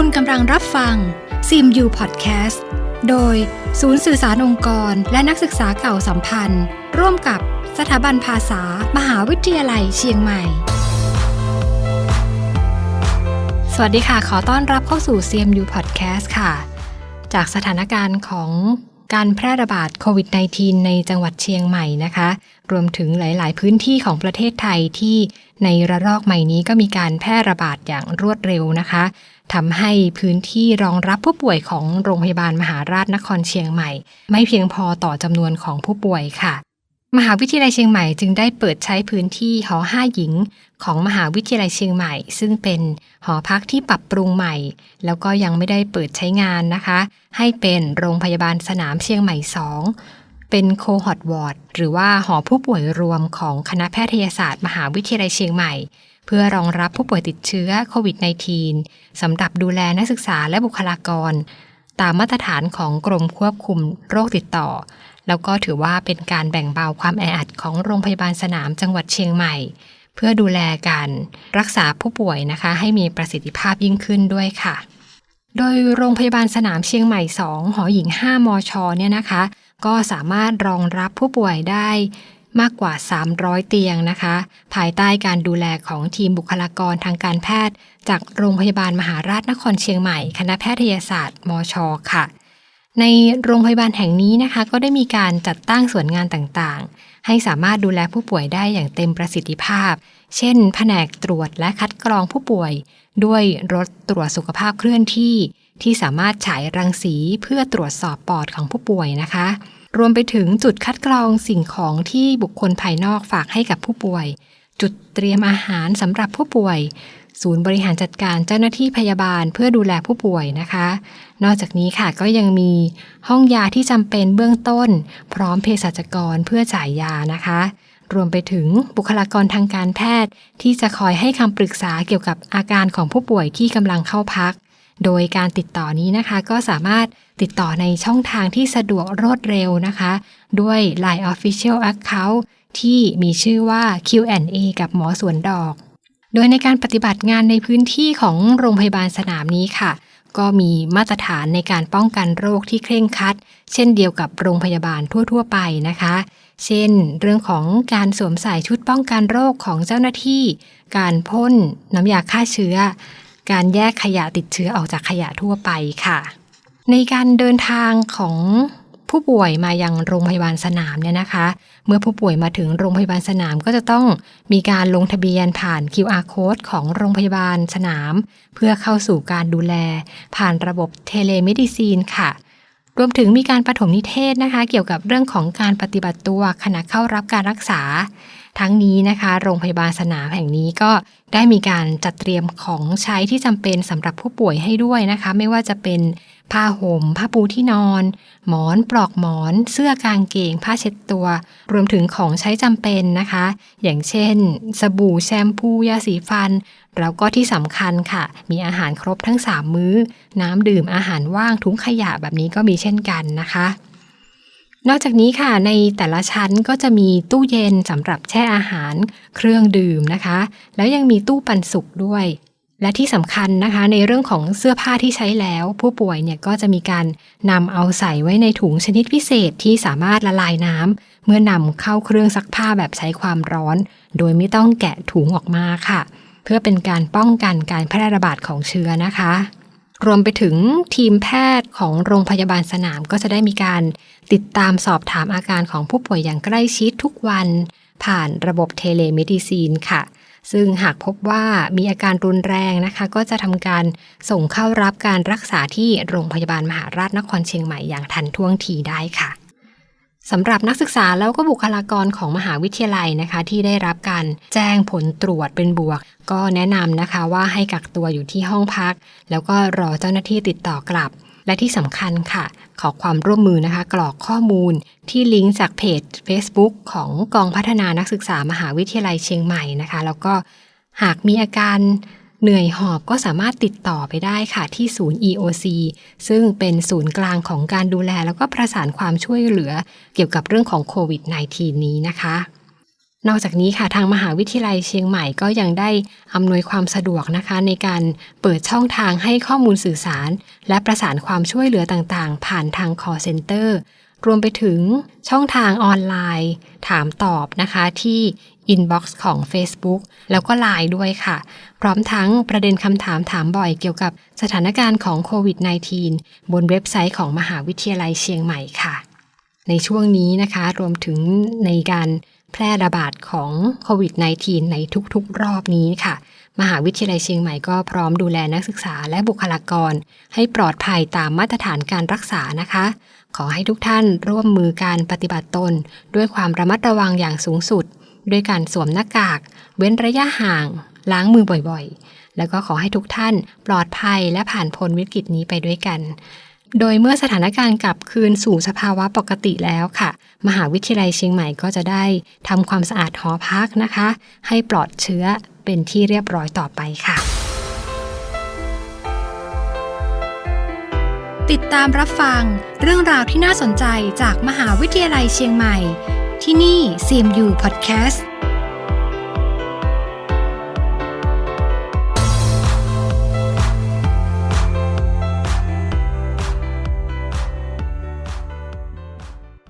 คุณกำลังรับฟังซิมยูพอดแคสต์โดยศูนย์สื่อสารองค์กร และนักศึกษาเก่าสัมพันธ์ ร่วมกับสถาบันภาษา มหาวิทยาลัยเชียงใหม่ สวัสดีค่ะ ขอต้อนรับเข้าสู่ CMU Podcast ค่ะ จากสถานการณ์ของการแพร่ระบาดโควิด -19 ในจังหวัดเชียงใหม่นะคะ รวมถึงหลาย ๆ พื้นที่ของประเทศไทยที่ในระลอกใหม่นี้ก็มีการแพร่ระบาดอย่างรวดเร็วนะคะ ทำให้พื้นที่รองรับผู้ป่วยของโรงพยาบาลมหาราชนครเชียงใหม่ ไม่เพียงพอต่อจำนวนของผู้ป่วยค่ะ มหาวิทยาลัยเชียงใหม่จึงได้เปิดใช้พื้นที่หอห้าหญิง ของมหาวิทยาลัยเชียงใหม่ ซึ่งเป็นหอพักที่ปรับปรุงใหม่ แล้วก็ยังไม่ได้เปิดใช้งานนะคะ ให้เป็นโรงพยาบาลสนามเชียงใหม่2เป็นโคฮอตวอร์ดหรือว่าหอผู้ป่วยรวมของคณะแพทยศาสตร์ มหาวิทยาลัยเชียงใหม่ เพื่อรองรับผู้ป่วยติดเชื้อโควิด -19 สำหรับดูแลนักศึกษาและบุคลากร ตามมาตรฐานของกรมควบคุมโรคติดต่อ แล้วก็ถือว่าเป็นการแบ่งเบาความแออัดของโรงพยาบาลสนามจังหวัดเชียงใหม่ เพื่อดูแลการรักษาผู้ป่วยนะคะ ให้มีประสิทธิภาพยิ่งขึ้นด้วยค่ะ โดยโรงพยาบาลสนามเชียงใหม่ 2 หอหญิง 5 มช เนี่ยนะคะ ก็สามารถรองรับผู้ป่วยได้ มากกว่า 300 เตียงนะคะ ภายใต้การดูแลของทีมบุคลากรทางการแพทย์ จากโรงพยาบาลมหาราชนครเชียงใหม่ คณะแพทยศาสตร์ มช ค่ะ ในโรงพยาบาลแห่งนี้นะคะ ก็ได้มีการจัดตั้งส่วนงานต่างๆ ให้สามารถดูแลผู้ป่วยได้อย่างเต็มประสิทธิภาพ เช่น แผนกตรวจและคัดกรองผู้ป่วย ด้วยรถตรวจสุขภาพเคลื่อนที่ ที่สามารถฉายรังสีเพื่อตรวจสอบปอดของผู้ป่วยนะคะ รวมไปถึงจุดคัดกรองสิ่งของที่บุคคลภายนอกฝากให้กับผู้ป่วย จุดเตรียมอาหารสำหรับผู้ป่วย ศูนย์บริหารจัดการเจ้าหน้าที่พยาบาลเพื่อดูแลผู้ป่วยนะคะ นอกจากนี้ค่ะก็ยังมีห้องยาที่จำเป็นเบื้องต้น พร้อมเภสัชกรเพื่อจ่ายยานะคะ รวมไปถึงบุคลากรทางการแพทย์ ที่จะคอยให้คำปรึกษาเกี่ยวกับอาการของผู้ป่วยที่กำลังเข้าพัก โดยการติดต่อนี้นะคะก็สามารถติดต่อในช่องทางที่สะดวกรวดเร็วนะคะ ด้วย Line Official Account ที่มีชื่อว่า Q&A กับหมอสวนดอก โดยในการปฏิบัติงานในพื้นที่ของโรงพยาบาลสนามนี้ค่ะ ก็มีมาตรฐานในการป้องกันโรคที่เคร่งครัด เช่นเดียวกับโรงพยาบาลทั่ว ๆ ไปนะคะ เช่น เรื่องของการสวมใส่ชุดป้องกันโรคของเจ้าหน้าที่ การพ่นน้ำยาฆ่าเชื้อ การแยกขยะติดเชื้อออกจากขยะทั่วไปค่ะ ในการเดินทางของผู้ป่วยมายังโรงพยาบาลสนามเนี่ยนะคะ เมื่อผู้ป่วยมาถึงโรงพยาบาลสนามก็จะต้องมีการลงทะเบียนผ่าน QR code ของโรงพยาบาลสนาม เพื่อเข้าสู่การดูแล ผ่านระบบเทเลเมดิซีนค่ะ รวมถึงมีการปฐมนิเทศนะคะ เกี่ยวกับเรื่องของการปฏิบัติตัวขณะเข้ารับการรักษา ทั้งนี้นะคะ โรงพยาบาลสนามแห่งนี้ก็ได้มีการจัดเตรียมของใช้ที่จำเป็นสำหรับผู้ป่วยให้ด้วยนะคะ ไม่ว่าจะเป็น ผ้าห่ม ผ้าปูที่นอน หมอนปลอกหมอน เสื้อกางเกง ผ้าเช็ดตัว รวมถึงของใช้จำเป็นนะคะ อย่างเช่น สบู่แชมพูยาสีฟัน แล้วก็ที่สำคัญค่ะ มีอาหารครบทั้ง 3 มื้อ น้ำดื่มอาหารว่างถุงขยะแบบนี้ก็มีเช่นกันนะคะนอกจากนี้ค่ะในแต่ละชั้นก็จะมีตู้เย็นสำหรับแช่อาหารเครื่องดื่มนะคะ แล้วยังมีตู้ปันสุกด้วย และที่สำคัญนะคะ ในเรื่องของเสื้อผ้าที่ใช้แล้ว ผู้ป่วยเนี่ยก็จะมีการนำเอาใส่ไว้ในถุงชนิดพิเศษที่สามารถละลายน้ำเมื่อนำเข้าเครื่องซักผ้าแบบใช้ความร้อน โดยไม่ต้องแกะถุงออกมาค่ะ เพื่อเป็นการป้องกันการแพร่ระบาดของเชื้อนะคะ รวมไปถึงทีมแพทย์ของโรงพยาบาลสนามก็จะได้มีการติดตามสอบถามอาการของผู้ป่วยอย่างใกล้ชิดทุกวัน ผ่านระบบเทเลเมดิซีนค่ะ ซึ่งหากพบว่ามีอาการรุนแรงนะคะ ก็จะทำการส่งเข้ารับการรักษาที่โรงพยาบาลมหาราชนครเชียงใหม่อย่างทันท่วงทีได้ค่ะสำหรับนักศึกษาแล้วก็บุคลากรของมหาวิทยาลัยนะคะ ที่ได้รับการแจ้งผลตรวจเป็นบวก ก็แนะนำนะคะว่าให้กักตัวอยู่ที่ห้องพัก แล้วก็รอเจ้าหน้าที่ติดต่อกลับ และที่สำคัญค่ะ ขอความร่วมมือนะคะ กรอกข้อมูลที่ลิงก์จากเพจ Facebook ของกองพัฒนานักศึกษามหาวิทยาลัยเชียงใหม่นะคะ แล้วก็หากมีอาการเหนื่อยหอบก็สามารถติดต่อไปได้ค่ะที่ศูนย์ EOC ซึ่งเป็นศูนย์กลางของการดูแล แล้วก็ประสานความช่วยเหลือเกี่ยวกับเรื่องของโควิด -19 นี้นะคะ นอกจากนี้ค่ะทางมหาวิทยาลัยเชียงใหม่ก็ยังได้อำนวยความสะดวกนะคะ ในการเปิดช่องทางให้ข้อมูลสื่อสาร และประสานความช่วยเหลือต่างๆ ผ่านทาง call center รวมไปถึงช่องทางออนไลน์ ถามตอบนะคะที่ inbox ของ Facebook แล้วก็ Line ด้วยค่ะ พร้อมทั้งประเด็นคำถามถามบ่อยเกี่ยวกับสถานการณ์ของโควิด -19 บนเว็บไซต์ของมหาวิทยาลัยเชียงใหม่ค่ะ ในช่วงนี้นะคะ รวมถึงในการแพร่ระบาดของโควิด -19 ในทุกๆ รอบนี้ค่ะ มหาวิทยาลัยเชียงใหม่ก็พร้อมดูแลนักศึกษาและบุคลากร ให้ปลอดภัยตามมาตรฐานการรักษานะคะ ขอให้ทุกท่านร่วมมือการปฏิบัติตน ด้วยความระมัดระวังอย่างสูงสุด ด้วยการสวมหน้ากาก เว้นระยะห่าง ล้างมือบ่อยๆ แล้วก็ขอให้ทุกท่านปลอดภัยและผ่านพ้นวิกฤตนี้ไปด้วยกัน โดยเมื่อสถานการณ์กลับคืนสู่สภาวะปกติแล้วค่ะ มหาวิทยาลัยเชียงใหม่ก็จะได้ทำความสะอาดหอพักนะคะ ให้ปลอดเชื้อเป็นที่เรียบร้อยต่อไปค่ะติดตามรับฟังเรื่องราวที่น่าสนใจจากมหาวิทยาลัยเชียงใหม่ ที่นี่ CMU Podcast